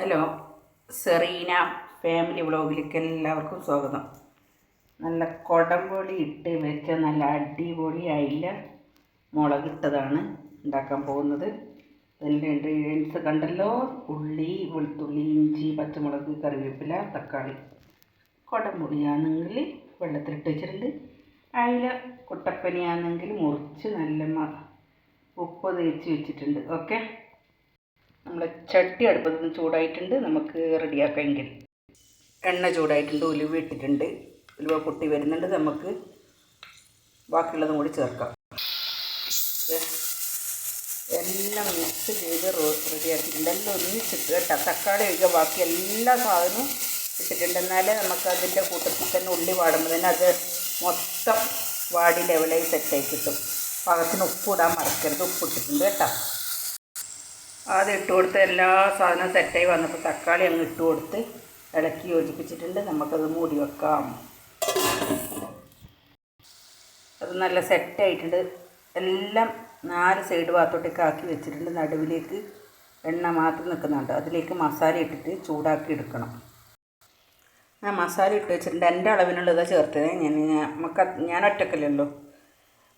Hello Serena family വ്ളോഗിലേക്ക് എല്ലാവർക്കും സ്വാഗതം. നല്ല കുടംപൊളി ഇട്ട് വെച്ച നല്ല അടിപൊളി അയില മുളകിട്ടതാണ് ഉണ്ടാക്കാൻ പോകുന്നത്. അതിന്റെ ഇൻഗ്രീഡിയൻസ് കണ്ടല്ലോ ഉള്ളി വെളുത്തുള്ളി ഇഞ്ചി പച്ചമുളക് കറിവേപ്പില തക്കാളി. കൊടംപുളിയാണെങ്കിൽ വെള്ളത്തിലിട്ട് വെച്ചിട്ടുണ്ട്. അയില കുട്ടപ്പനിയാണെങ്കിൽ മുറിച്ച് നല്ല ഉപ്പ് തേച്ച് വെച്ചിട്ടുണ്ട്. ഓക്കെ? നമ്മൾ ചട്ടി അടുപ്പത്ത് നിന്ന് ചൂടായിട്ടുണ്ട് നമുക്ക് റെഡിയാക്കാമെങ്കിൽ എണ്ണ ചൂടായിട്ടുണ്ട് ഉലുവ ഇട്ടിട്ടുണ്ട്. ഉലുവ പൊട്ടി വരുന്നുണ്ട് നമുക്ക് ബാക്കിയുള്ളതും കൂടി ചേർക്കാം. എല്ലാം മിക്സ് ചെയ്ത് റെഡിയാക്കിയിട്ടുണ്ട്. എല്ലാം ഒന്നിച്ചിട്ട് കേട്ടോ തക്കാളി ഒഴിക്കുക ബാക്കി എല്ലാ സാധനവും ഇട്ടിട്ടുണ്ട്. എന്നാലേ നമുക്ക് അതിന്റെ കൂട്ടത്തിൽ തന്നെ ഉള്ളി വാടുമ്പോൾ തന്നെ അത് മൊത്തം വാടി ലെവലായി സെറ്റായി കിട്ടും. പാകത്തിന് ഉപ്പ് ഇടാൻ മറക്കരുത് ഉപ്പിട്ടിട്ടുണ്ട് കേട്ടോ. ആദ്യം ഇട്ട് കൊടുത്ത് എല്ലാ സാധനവും സെറ്റായി വന്നപ്പോൾ തക്കാളി അങ്ങ് ഇട്ട് കൊടുത്ത് ഇളക്കി യോജിപ്പിച്ചിട്ടുണ്ട്. നമുക്കത് മൂടി വെക്കാം. അത് നല്ല സെറ്റായിട്ടുണ്ട് എല്ലാം നാല് സൈഡ് ഭാഗത്തോട്ടേക്ക് ആക്കി വെച്ചിട്ടുണ്ട്. നടുവിലേക്ക് എണ്ണ മാത്രം നിൽക്കുന്നുണ്ട്. അതിലേക്ക് മസാല ഇട്ടിട്ട് ചൂടാക്കി എടുക്കണം. ഞാൻ മസാല ഇട്ട് വെച്ചിട്ടുണ്ട്. എന്റെ അളവിനുള്ളതാണ് ചേർത്തത്. ഞാൻ നമുക്ക് ഞാൻ ഒറ്റക്കല്ലല്ലോ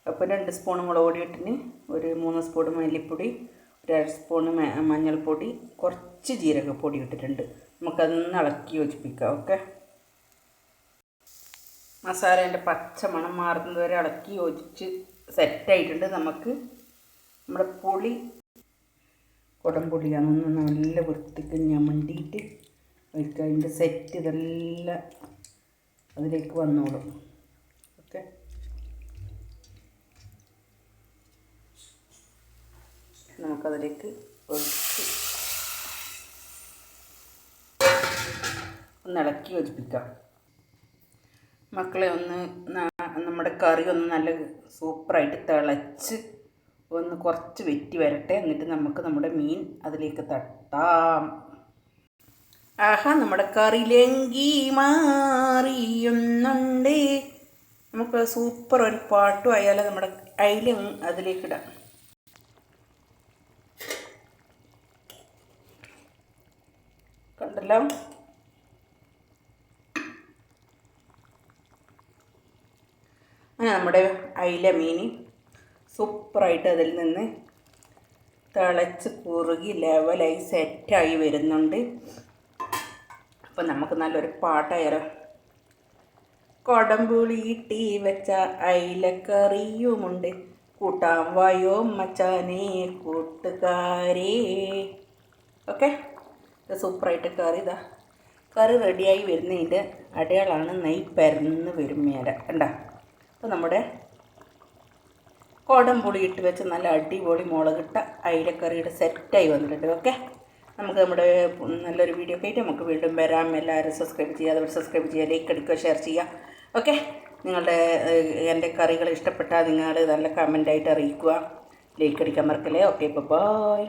അപ്പോൾ രണ്ട് സ്പൂൺ മുളക് പൊടി ഇട്ടിന്. ഒരു മൂന്ന് സ്പൂൺ മല്ലിപ്പൊടി. ഒരു അര സ്പൂൺ മഞ്ഞൾപ്പൊടി കുറച്ച് ജീരകപ്പൊടി ഇട്ടിട്ടുണ്ട്. നമുക്കതൊന്ന് ഇളക്കി യോജിപ്പിക്കാം ഓക്കെ? പച്ച മണം മാറുന്നത് വരെ ഇളക്കി യോജിച്ച് സെറ്റായിട്ടുണ്ട്. നമുക്ക് നമ്മുടെ പുളി കുടംപുളിയാണെന്ന് നല്ല വൃത്തിക്ക് ഞമണ്ടിയിട്ട് ഒഴിക്കുക അതിന്റെ സെറ്റ് ഇതെല്ലാം അതിലേക്ക് വന്നോളും ഓക്കെ നമുക്കതിലേക്ക് ഒഴിച്ച് ഒന്ന് ഇളക്കി യോജിപ്പിക്കാം. മക്കളെ ഒന്ന് നമ്മുടെ കറി ഒന്ന് നല്ല സൂപ്പറായിട്ട് തിളച്ച് ഒന്ന് കുറച്ച് വെറ്റി വരട്ടെ. എന്നിട്ട് നമുക്ക് നമ്മുടെ മീൻ അതിലേക്ക് തട്ടാം. ആഹാ നമ്മുടെ കറിയിലെങ്കി മാറിയുന്നുണ്ട്. നമുക്ക് സൂപ്പർ ഒരു പാട്ടും ആയാലും നമ്മുടെ അയിലും അതിലേക്ക് ഇടാം കണ്ടല്ലോ അങ്ങനെ നമ്മുടെ അയില മീൻ സൂപ്പറായിട്ട് അതിൽ നിന്ന് തിളച്ച് കുറുകി ലെവലായി സെറ്റായി വരുന്നുണ്ട്. അപ്പം നമുക്ക് നല്ലൊരു പാട്ടായാലോ കൊടംപുളി ഇട്ടി വെച്ച അയിലക്കറിയുമുണ്ട്. കൂട്ടാൻ വായോ മച്ചാനേ കൂട്ടുകാരേ. ഓക്കെ? ഇത് സൂപ്പറായിട്ട് കറി ഇതാ. കറി റെഡിയായി വരുന്നതിന്റെ അടയാളാണ് നെയ് പരന്ന് വരുമേര കണ്ട? അപ്പോൾ നമ്മുടെ കോടംപുളി ഇട്ട് വെച്ച് നല്ല അടിപൊളി മുളകിട്ട അയിലക്കറിയുടെ സെറ്റായി വന്നിട്ടുണ്ട് ഓക്കെ? നമുക്ക് നമ്മുടെ നല്ലൊരു വീഡിയോ ഒക്കെ നമുക്ക് വീണ്ടും വരാം. എല്ലാവരും സബ്സ്ക്രൈബ് ചെയ്യുക അതുപോലെ സബ്സ്ക്രൈബ് ചെയ്യുക ലൈക്ക് എടുക്കുക ഷെയർ ചെയ്യുക ഓക്കെ? നിങ്ങളുടെ എന്റെ കറികൾ ഇഷ്ടപ്പെട്ടാൽ നിങ്ങൾ നല്ല കമന്റായിട്ട് അറിയിക്കുക. ലൈക്ക് അടിക്കാൻ മറക്കല്ലേ? ഓക്കെ ഇപ്പോൾ ബൈ